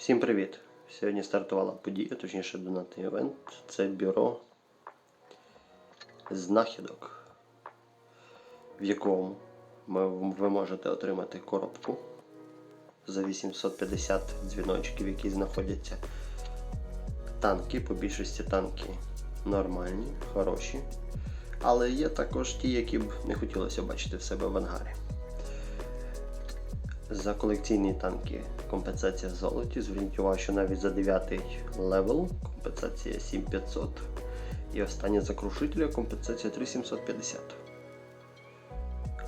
Всім привіт! Сьогодні стартувала подія, точніше донатний івент. Це бюро знахідок, в якому ви можете отримати коробку за 850 дзвіночків, які знаходяться танки, по більшості танки нормальні, хороші. Але є також ті, які б не хотілося бачити в себе в ангарі. За колекційні танки компенсація в золоті. Зверніть увагу, що навіть за 9 левел компенсація 7500. І останнє за крушителя компенсація 3750.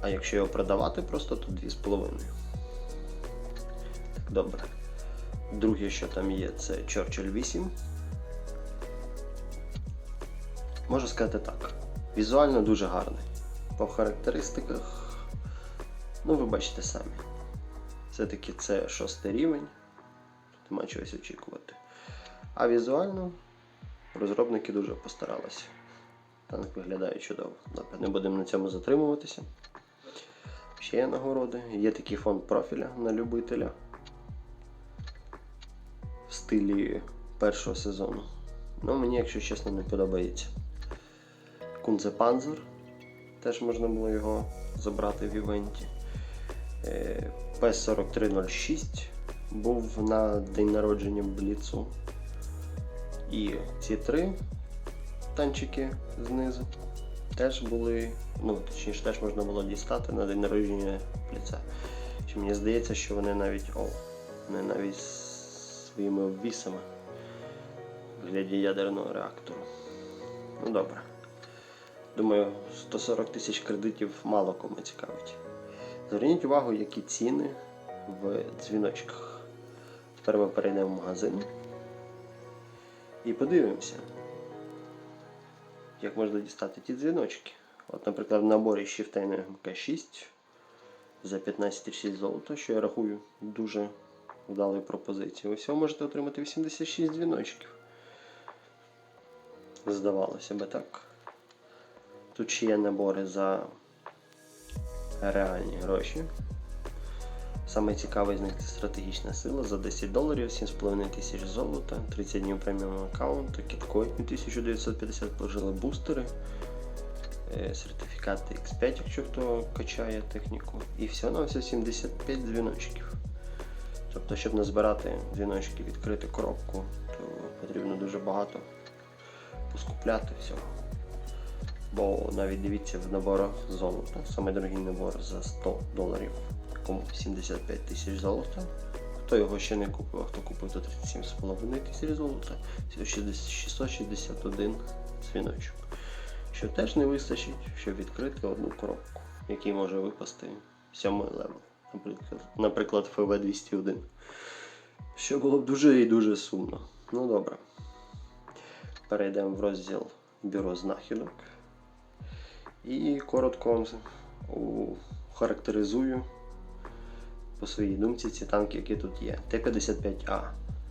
А якщо його продавати просто, то 2,5. Так, добре. Друге, що там є, це Churchill 8. Можу сказати так. Візуально дуже гарний. По характеристиках, ну ви бачите самі. Все-таки це шостий рівень. Тут нема чогось очікувати. А візуально розробники дуже постаралися. Танк виглядає чудово. Добре, не будемо на цьому затримуватися. Ще є нагороди. Є такий фонд профіля на любителя в стилі першого сезону. Ну, мені, якщо чесно, не подобається. Кунзе Панзер. Теж можна було його забрати в івенті. Е, П-4306 був на день народження Бліцу. І ці три танчики знизу теж були, ну, точніше, теж можна було дістати на день народження Бліца. Чи мені здається, що вони навіть о, вони навіть своїми обвісами вигляді ядерного реактору. Ну добре. Думаю, 140 тисяч кредитів мало кому цікавить. Зверніть увагу, які ціни в дзвіночках. Тепер ми перейдемо в магазин і подивимося, як можна дістати ті дзвіночки. От, наприклад, в наборі Shift МК6 за 15,6 золота, що я рахую дуже вдалою пропозицією. Ви всього можете отримати 86 дзвіночків. Здавалося би так. Тут ще є набори за реальні гроші. Саме цікавий з них це стратегічна сила за 10 доларів, 7,5 тисяч золота, 30 днів преміум аккаунту, кіткоін 1950 положили бустери, е, сертифікати X5, якщо хто качає техніку. І всього на все 75 дзвіночків. Тобто, щоб назбирати дзвіночки, відкрити коробку, то потрібно дуже багато поскупляти всього. Бо навіть дивіться в наборах золота. Саме дорогий набор за 100 доларів, якому 75 тисяч золота. Хто його ще не купив, а хто купив, то 37,5 тисяч золота, це 661 дзвіночок. Що теж не вистачить, щоб відкрити одну коробку, який може випасти 7 левел, наприклад, наприклад ФВ-201. Що було б дуже і дуже сумно. Ну добре. Перейдемо в розділ бюро знахідок. І коротко характеризую по своїй думці ці танки, які тут є. Т-55А.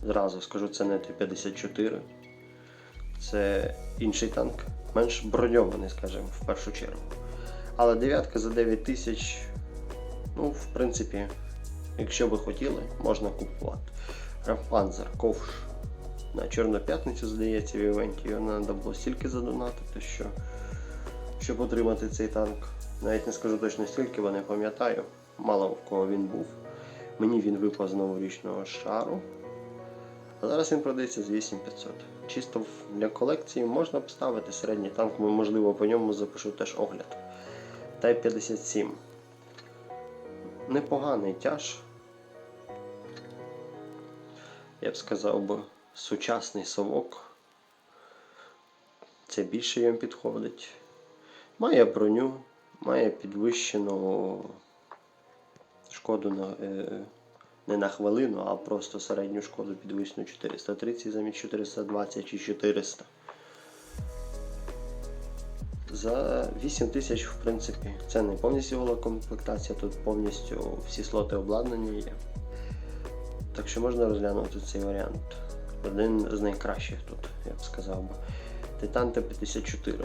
Зразу скажу, це не Т-54. Це інший танк, менш броньований, скажімо, в першу чергу. Але дев'ятка за 9 тисяч, ну, в принципі, якщо би хотіли, можна купувати. Рафпанзер, ковш. На Чорну п'ятницю, здається, в івенті його треба було стільки задонатити, що щоб отримати цей танк. Навіть не скажу точно стільки, бо не пам'ятаю. Мало в кого він був. Мені він випав з новорічного шару. А зараз він продається з 8500. Чисто для колекції можна поставити середній танк, можливо, по ньому запишу теж огляд. Type 57. Непоганий тяж. Я б сказав би, сучасний совок. Це більше їм підходить. Має броню, має підвищену шкоду на, е, не на хвилину, а просто середню шкоду підвищену 430 замість 420 чи 400. За 8 тисяч, в принципі, це не повністю гола комплектація, тут повністю всі слоти обладнання є. Так що можна розглянути цей варіант. Один з найкращих тут, я б сказав би. Титан Т-54.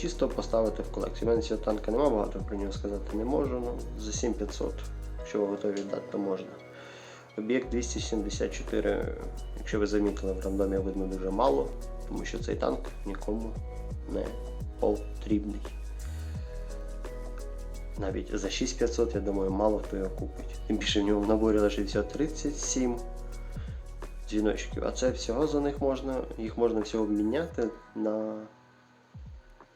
Чисто поставити в колекцію. У мене цього танка немає, багато про нього сказати не можу. Ну, за 7500, якщо ви готові віддати, то можна. Об'єкт 274, якщо ви замітили, в рандомі видно дуже мало, тому що цей танк нікому не потрібний. Навіть за 6500, я думаю, мало хто його купить. Тим більше в ньому в наборі лише всього 37 дзвіночків, а це всього за них можна, їх можна всього обміняти на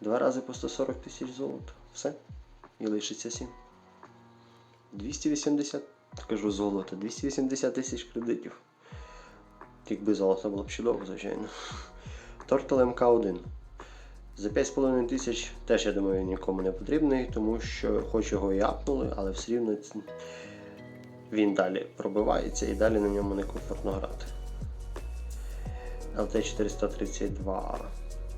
два рази по 140 тисяч золота. Все. І лишиться 7. 280, кажу золота, 280 тисяч кредитів. Якби золото було б чудово, звичайно. Тортал МК1. За 5,5 тисяч теж, я думаю, нікому не потрібний, тому що хоч його і апнули, але все рівно він далі пробивається і далі на ньому некомфортно грати. LT432.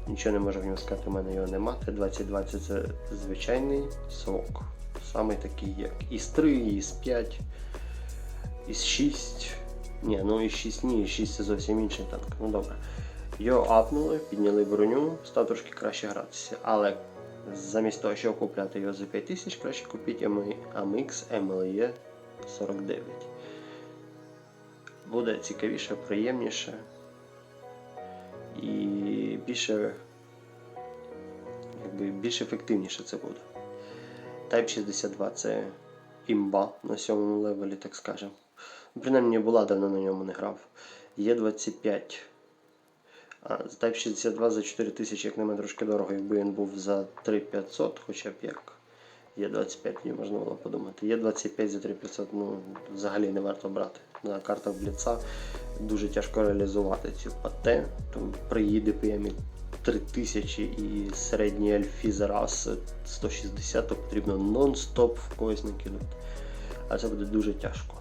Нічого не можу в ньому сказати, у мене його нема. Т-2020 це звичайний сок. Саме такий, як ІС-3, ІС-5, ІС-6. Ні, ну ІС-6 ні, ІС-6 це зовсім інший танк. Ну добре. Його апнули, підняли броню, став трошки краще гратися. Але замість того, щоб купляти його за 5000, краще купіть AMX MLE 49. Буде цікавіше, приємніше і більше, якби, більш ефективніше це буде. Type 62 це імба на сьомому левелі, так скажемо. Ну, Принаймні була давно на ньому не грав. Є 25. А Type 62 за 4000, як на мене, трошки дорого, якби він був за 3500, хоча б як. Є 25, мені можна було подумати. Є 25 за 3500, ну взагалі не варто брати. На картах Бліца дуже тяжко реалізувати цю пате. Тому приїде PM 3000 і середній альфі за раз 160, то потрібно нон-стоп в когось накинути. А це буде дуже тяжко.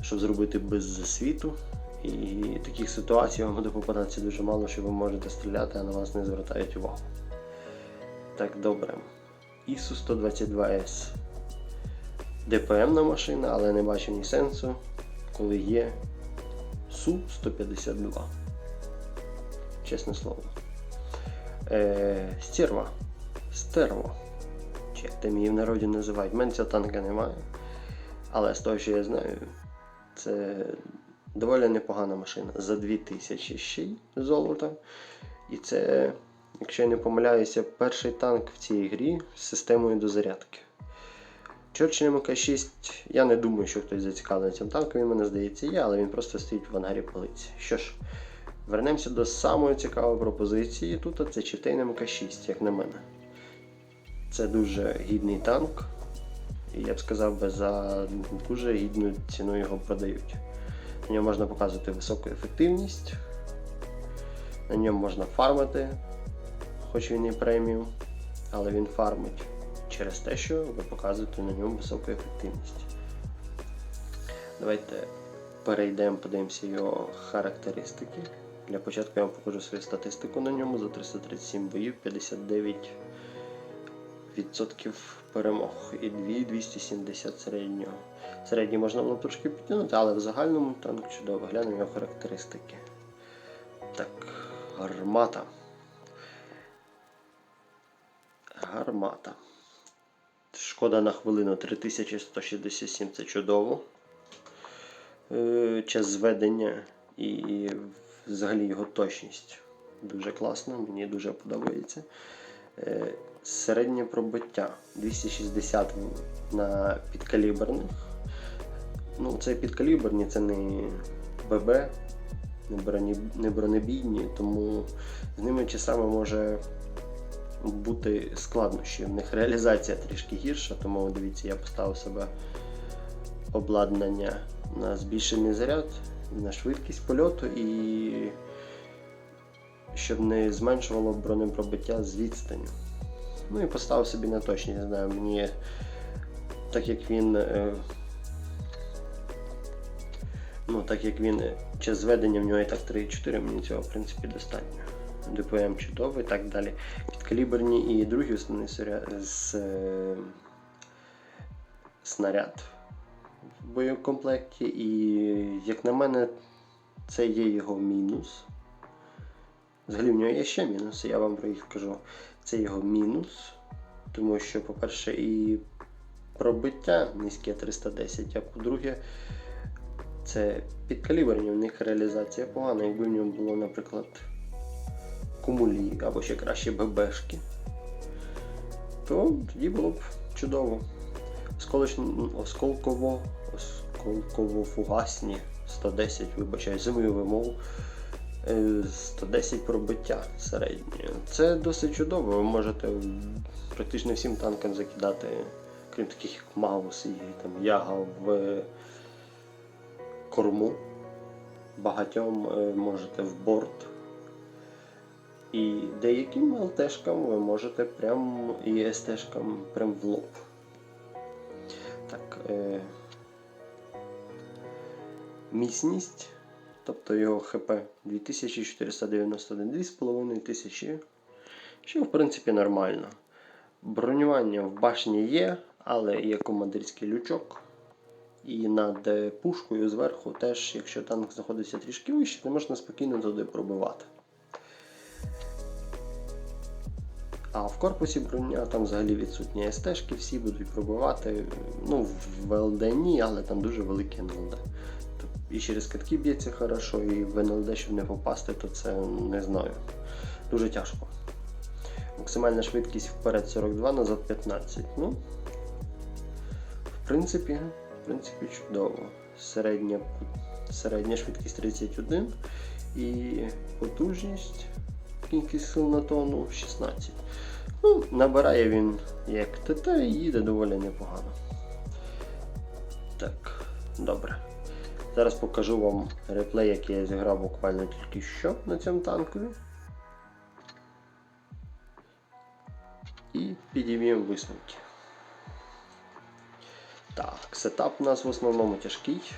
Щоб зробити без засвіту. І таких ситуацій вам буде попадатися дуже мало, що ви можете стріляти, а на вас не звертають увагу. Так, добре. ISU 122S. ДПМна машина, але не бачу ні сенсу, коли є Су-152. Чесне слово. Е, стерва. Стерво. Чи як там її в народі називають. В мене цього танка немає. Але з того, що я знаю, це доволі непогана машина. За 2000 ще й золота. І це, якщо я не помиляюся, перший танк в цій грі з системою дозарядки. Churchill МК6, я не думаю, що хтось зацікавлений цим танком, він мене здається є, але він просто стоїть в ангарі полиці. Що ж, вернемося до самої цікавої пропозиції. Тут це Читейн МК6, як на мене. Це дуже гідний танк. І я б сказав, би, за дуже гідну ціну його продають. На ньому можна показувати високу ефективність, на ньому можна фармити, хоч він і преміум, але він фармить через те, що ви показуєте на ньому високу ефективність. Давайте перейдемо, подивимося його характеристики. Для початку я вам покажу свою статистику на ньому за 337 боїв, 59% перемог і 270 середнього. Середній можна було трошки підтягнути, але в загальному танк чудово. Глянемо його характеристики. Так, гармата. Гармата. Шкода на хвилину 3167 це чудово. Е, Час зведення і взагалі його точність дуже класна, мені дуже подобається. Е, Середнє пробиття 260 на підкаліберних. Ну, це підкаліберні, це не ББ, не бронебійні, тому з ними часами може бути складнощі. В них реалізація трішки гірша, тому дивіться, я поставив себе обладнання на збільшений заряд, на швидкість польоту і щоб не зменшувало бронепробиття з відстаню. Ну і поставив собі на точність, не знаю, мені так як він. е, Ну, так як він е, час зведення в нього і так 3,4, мені цього в принципі достатньо. ДПМ чудовий і так далі. Підкаліберні і другий основний з, е, снаряд в боєкомплекті. І, як на мене, це є його мінус. Взагалі в нього є ще мінуси, я вам про їх кажу. Це його мінус, тому що, по-перше, і пробиття низьке 310, а по-друге, це підкаліберні, в них реалізація погана. Якби в ньому було, наприклад, кумулі або ще краще ББшки, то тоді було б чудово. Осколково, осколково-фугасні 110, вибачаю, за мою вимову. е, 110 пробиття середнє. Це досить чудово. Ви можете практично всім танкам закидати, крім таких як Маус і там, Яга в корму. Багатьом е, можете в борт. І деяким ЛТшкам ви можете прям і СТшкам прям в лоб. Так. Е... Міцність, тобто його ХП 2491, 2500, що в принципі нормально. Бронювання в башні є, але є командирський лючок. І над е, пушкою зверху теж, якщо танк знаходиться трішки вище, то можна спокійно туди пробивати. А в корпусі броня там взагалі відсутні СТшки, всі будуть пробивати. Ну, в ЛД ні, але там дуже великі НЛД. І через катки б'ється хорошо, і в НЛД, щоб не попасти, то це не знаю. Дуже тяжко. Максимальна швидкість вперед 42, назад 15. Ну, в принципі, в принципі, чудово. Середня, середня швидкість 31 і потужність кількість сил на тонну 16. Ну, набирає він як ТТ і їде доволі непогано. Так, добре. Зараз покажу вам реплей, який я зіграв буквально тільки що на цьому танкові. І підіймемо висновки. Так, сетап у нас в основному тяжкий,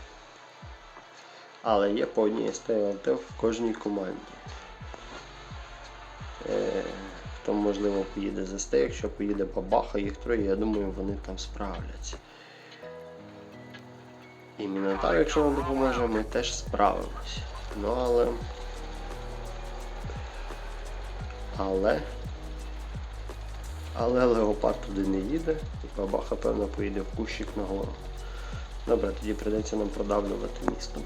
але є по одній СТЛТ в кожній команді. Е, Хто можливо поїде за СТ, якщо поїде Бабаха, їх троє, я думаю, вони там справляться. І Мінотавр, якщо нам допоможе, ми теж справимось. Ну але. Але. Але Леопард туди не їде, і Бабаха, певно, поїде в кущик нагору. Добре, тоді прийдеться нам продавлювати місто.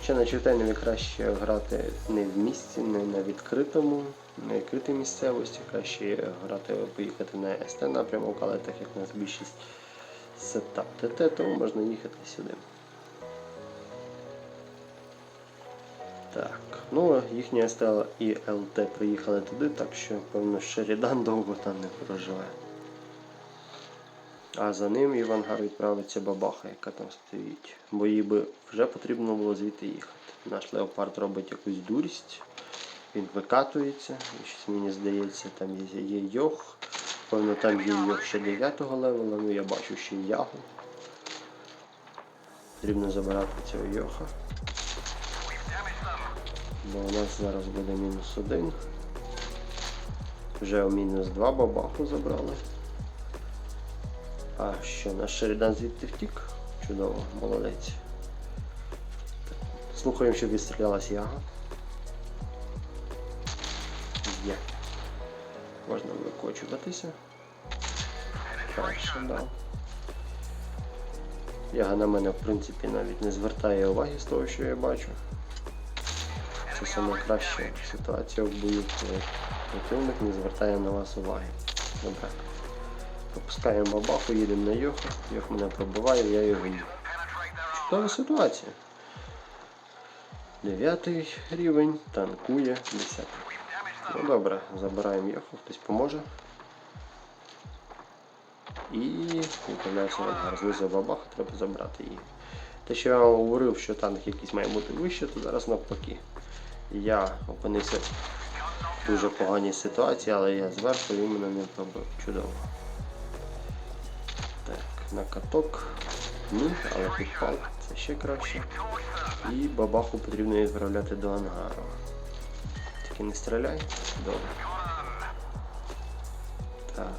Хоча на Чертанові краще грати не в місті, не на відкритому, на відкритій місцевості, краще грати, поїхати на СТ напрямок, але так як у нас більшість сетап ТТ, тому можна їхати сюди. Так, ну їхня СТ і ЛТ приїхали туди, так що, певно, Шерідан довго там не проживе. А за ним і в відправиться бабаха, яка там стоїть. Бо їй би вже потрібно було звідти їхати. Наш леопард робить якусь дурість, він викатується, і щось мені здається, там є, є йох. Певно, там є йох ще 9 левела, ну я бачу ще ягу. Потрібно забирати цього йоха. Бо у нас зараз буде мінус один. Вже мінус 2 бабаху забрали. А що, наш Шерідан звідти втік? Чудово, молодець. Слухаємо, щоб відстрілялась яга. Є. Можна викочуватися. Перше дав. Яга на мене, в принципі, навіть не звертає уваги з того, що я бачу. Це саме краща ситуація в бою, коли противник не звертає на вас уваги. Добре. Пропускаємо бабаху, їдемо на Йоха. Йох мене пробиває, я його їм. Чудова ситуація. Дев'ятий рівень, танкує, десятий. Ну добре, забираємо Йоху, хтось поможе. І відправляється в ангар. Знизу бабаха, треба забрати її. Те, що я вам говорив, що танк якийсь має бути вище, то зараз навпаки. Я опинився в дуже поганій ситуації, але я зверху і мене не пробив. Чудово. На каток. Ні, але підпал. Це ще краще. І бабаху потрібно відправляти до ангару. Тільки не стріляй. Добре. Так.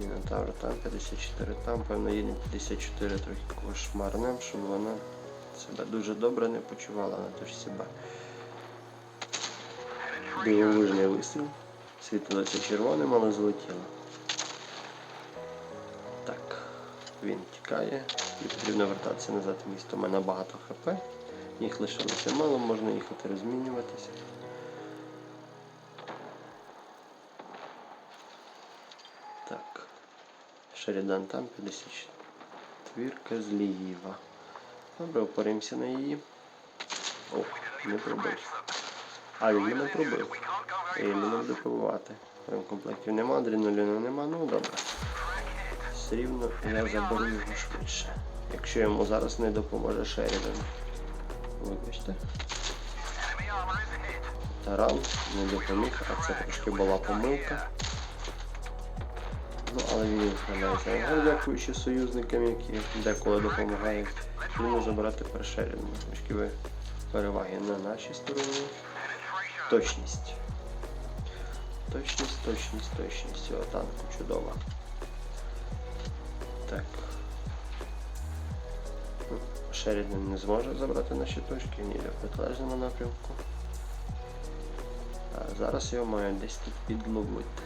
Мінотавр там 54 там, певно їде 54 трохи кошмарним, щоб вона себе дуже добре не почувала на ту ж себе. Дивовижний вистріл. Світилося червоним, але злетіло. Він тікає і потрібно вертатися назад в місто. У мене багато хп. Їх лишилося мало, можна їхати розмінюватися. Так. Шерідан там 54 зліва. Добре, опоримося на її. О, не пробив. А він мене пробив. І мене буде пробивати. Комплектів нема, адреналіну нема, ну добре. Все рівно я заберу його швидше. Якщо йому зараз не допоможе Шерідан. Вибачте. Таран не допоміг, а це трошки була помилка. Ну, але він справляється. Його дякуючи союзникам, які деколи допомагають. Він може брати першерідну. Очки переваги на нашій стороні. Точність. Точність, точність, точність. Цього танку чудова. Так. Шерідан не зможе забрати наші точки, ні в протилежному напрямку. А зараз його маю десь тут підловити.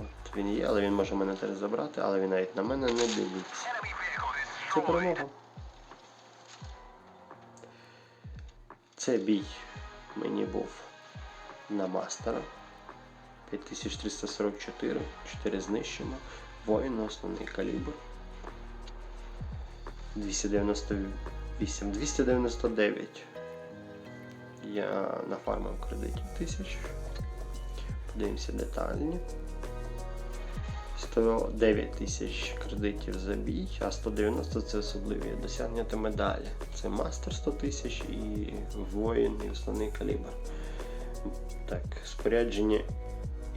От він є, але він може мене теж забрати, але він навіть на мене не дивиться. Це перемога. Це бій мені був на мастера. 5344, 4 знищено, воїн основний калібр. 298, 299. Я нафармив кредитів тисяч. Подивимося детальні. 109 тисяч кредитів за бій, а 190 це особливі досягнення медалі. Це мастер 100 тисяч і воїн і основний калібр. Так, спорядження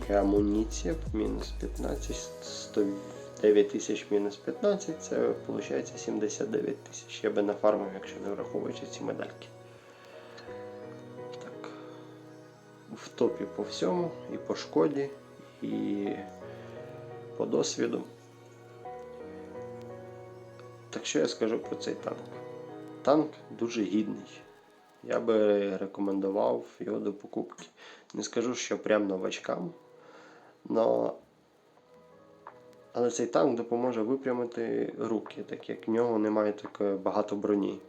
і амуніція мінус 15, 109 тисяч мінус 15, це виходить 79 тисяч. Я би нафармив, якщо не враховуючи ці медальки. Так. В топі по всьому, і по шкоді, і по досвіду. Так що я скажу про цей танк? Танк дуже гідний. Я би рекомендував його до покупки. Не скажу, що прям новачкам, но... але цей танк допоможе випрямити руки, так як в нього немає такої багато броні.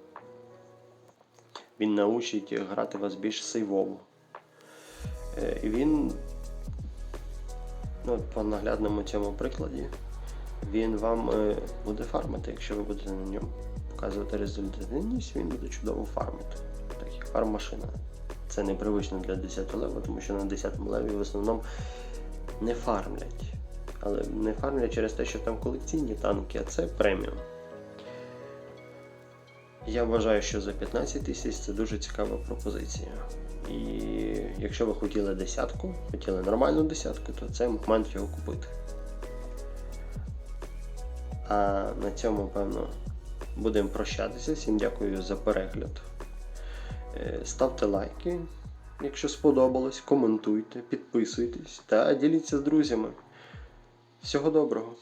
Він научить грати вас більш сейвово. Е, І він Ну, по наглядному цьому прикладі він вам е, буде фармити, якщо ви будете на ньому показувати результативність, він буде чудово фармити. Так як фарм-машина. Це непривично для 10 леву, тому що на 10 леві в основному не фармлять. Але не фармлять через те, що там колекційні танки, а це преміум. Я вважаю, що за 15 тисяч це дуже цікава пропозиція. І якщо ви хотіли десятку, хотіли нормальну десятку, то це момент його купити. А на цьому, певно, будемо прощатися. Всім дякую за перегляд. Е, Ставте лайки, якщо сподобалось, коментуйте, підписуйтесь та діліться з друзями. Всього доброго!